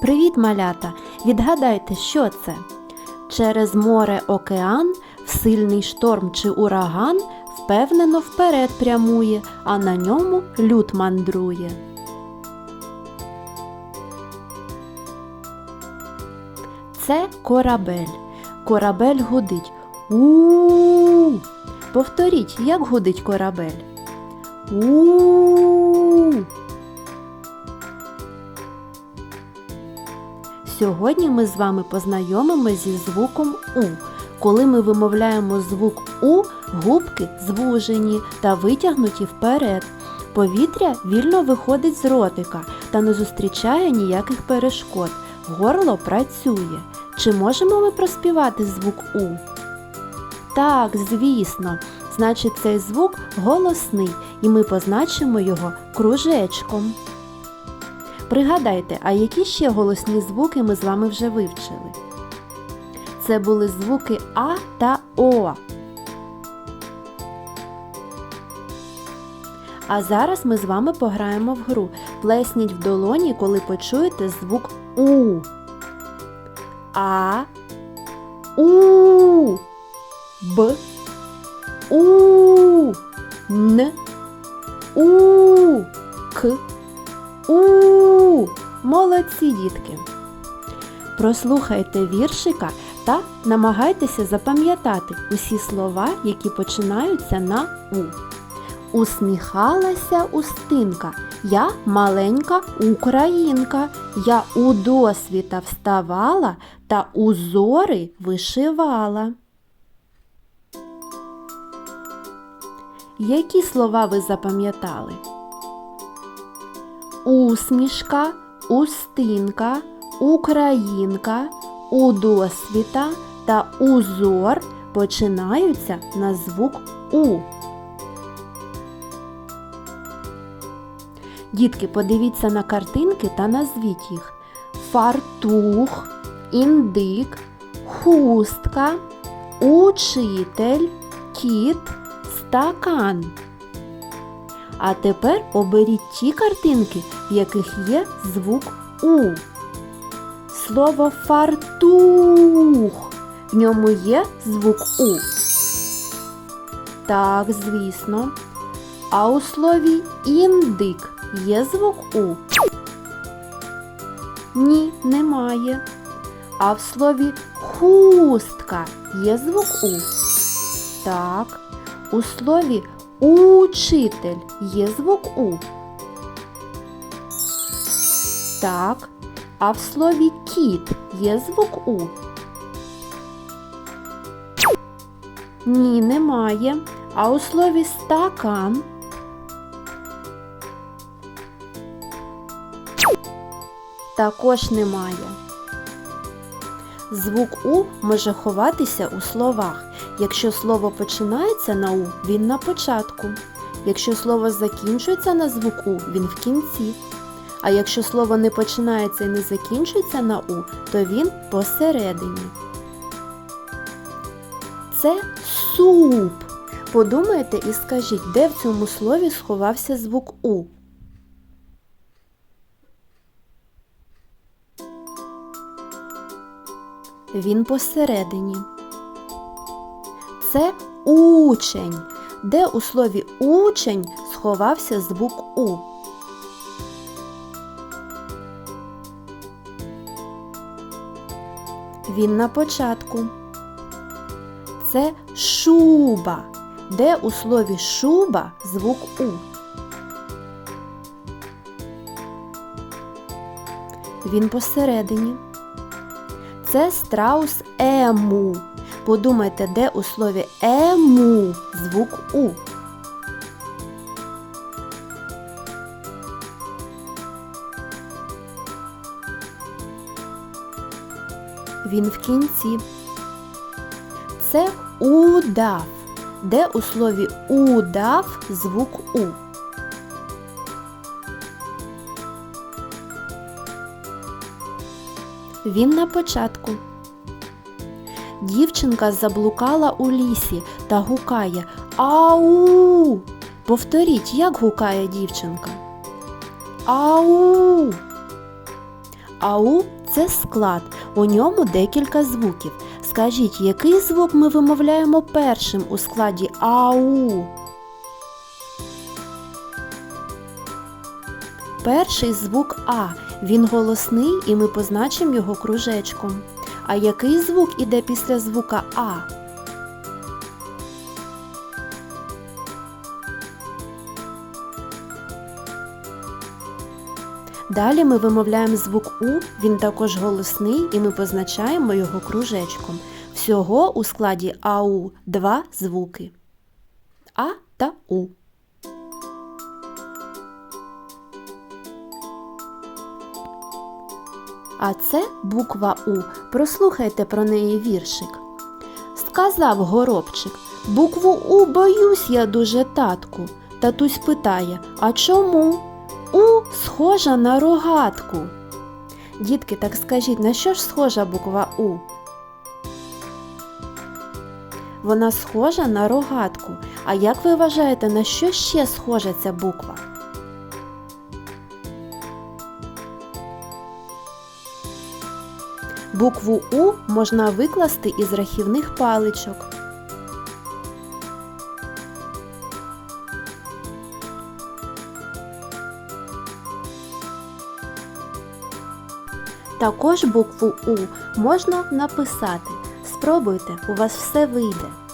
Привіт, малята! Відгадайте, що це? Через море океан, в сильний шторм чи ураган впевнено вперед прямує, а на ньому люд мандрує. Це корабель. Корабель гудить. у Повторіть, як гудить корабель. у Сьогодні ми з вами познайомимося зі звуком У. Коли ми вимовляємо звук У, губки звужені та витягнуті вперед. Повітря вільно виходить з ротика та не зустрічає ніяких перешкод. Горло працює. Чи можемо ми проспівати звук У? Так, звісно. Значить, цей звук голосний, і ми позначимо його кружечком. Пригадайте, а які ще голосні звуки ми з вами вже вивчили? Це були звуки А та О. А зараз ми з вами пограємо в гру. Плесніть в долоні, коли почуєте звук У. А. У. Б. У. Н. У. К. У. Молодці, дітки. Прослухайте віршика та намагайтеся запам'ятати усі слова, які починаються на У. Усміхалася устинка. Я маленька українка. Я у досвіта вставала та узори вишивала. Які слова ви запам'ятали? Усмішка, устинка, українка, удосвіта та узор починаються на звук У. Дітки, подивіться на картинки та назвіть їх. Фартух, індик, хустка, учитель, кіт, стакан. А тепер оберіть ті картинки, в яких є звук У. Слово фартух. В ньому є звук У. Так, звісно. А у слові індик є звук У? Ні, немає. А в слові хустка є звук У? Так. У слові учитель є звук У? Так. А в слові кіт є звук У? Ні, немає. А у слові стакан також немає. Звук У може ховатися у словах. Якщо слово починається на У, він на початку. Якщо слово закінчується на звук У, він в кінці. А якщо слово не починається і не закінчується на У, то він посередині. Це суп. Подумайте і скажіть, де в цьому слові сховався звук У. Він посередині. Це учень, де у слові учень сховався звук У. Він на початку. Це шуба, де у слові шуба звук У. Він посередині. Це страус ему. Подумайте, де у слові ему звук У. Він в кінці. Це удав, де у слові удав звук У. Він на початку. Дівчинка заблукала у лісі та гукає Ау. Повторіть, як гукає дівчинка. Ау. АУ це склад, у ньому декілька звуків. Скажіть, який звук ми вимовляємо першим у складі АУ? Перший звук А. Він голосний і ми позначимо його кружечком. А який звук іде після звука А? Далі ми вимовляємо звук У, він також голосний і ми позначаємо його кружечком. Всього у складі АУ два звуки А та У. А це буква У. Прослухайте про неї віршик. Сказав горобчик, букву У боюсь я дуже татку. Татусь питає, а чому? У схожа на рогатку. Дітки, так скажіть, на що ж схожа буква У? Вона схожа на рогатку. А як ви вважаєте, на що ще схожа ця буква? Букву У можна викласти із рахівних паличок. Також букву У можна написати. Спробуйте, у вас все вийде.